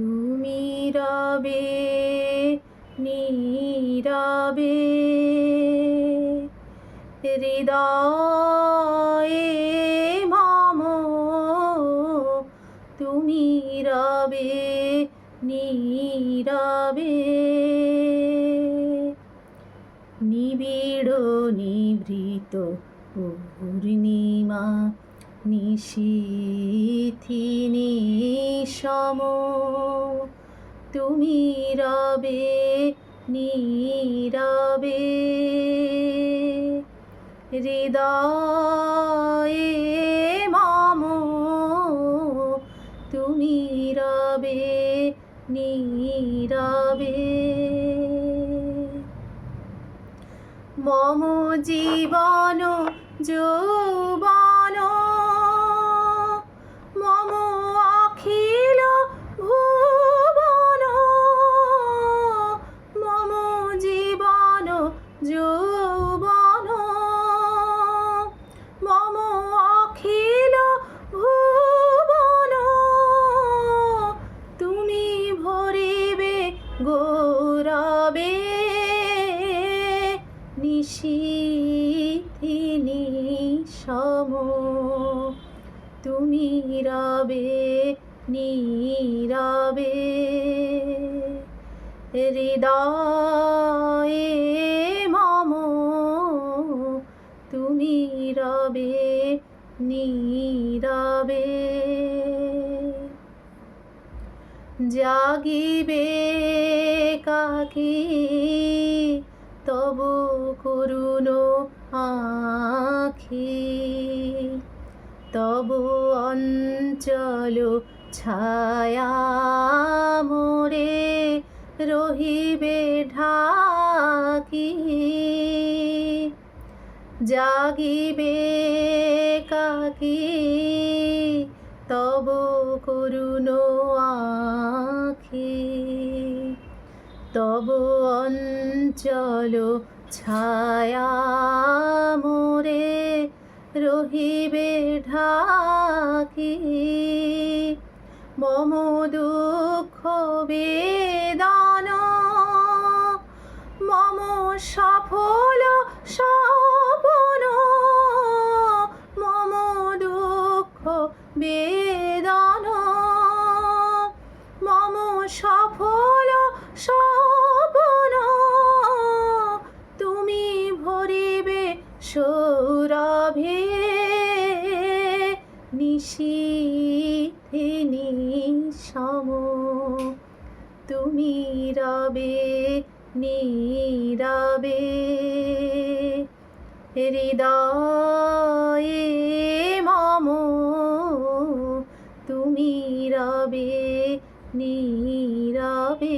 তুমি রবে নীরবে। হৃদয়ে মম তুমি রবে নীরবে। নিবিড় নিভৃত পূর্ণিমা নিশীথিনী সম। তুমি রবে নীরবে। হৃদয়ে মম। তুমি রবে নীরবে। মম জীবন যৌবন যৌবন মম অখিল ভুবন তুমি ভরিবে গৌরবে নিশীথিনী সম তুমি রবে নীরবে হৃদয়ে মম তুমি রবে নীরবে। জাগিবে কাকি? তবু করুণ আখি। তবু অঞ্চল ছায়া মোরে রহিবে ঢাকি। জাগিবে কাকি, তব করুণ আখি। তব অঞ্চল ছায়া মোরে রহিবে ঢাকি। মম দুঃখ বেদন, মম সফল সপন বেদন। মম সফল সপন তুমি ভরিবে সৌরভে। নিশীথিনী সম। তুমি রবে নীরবে। হৃদয়ে নীরবে নীরবে।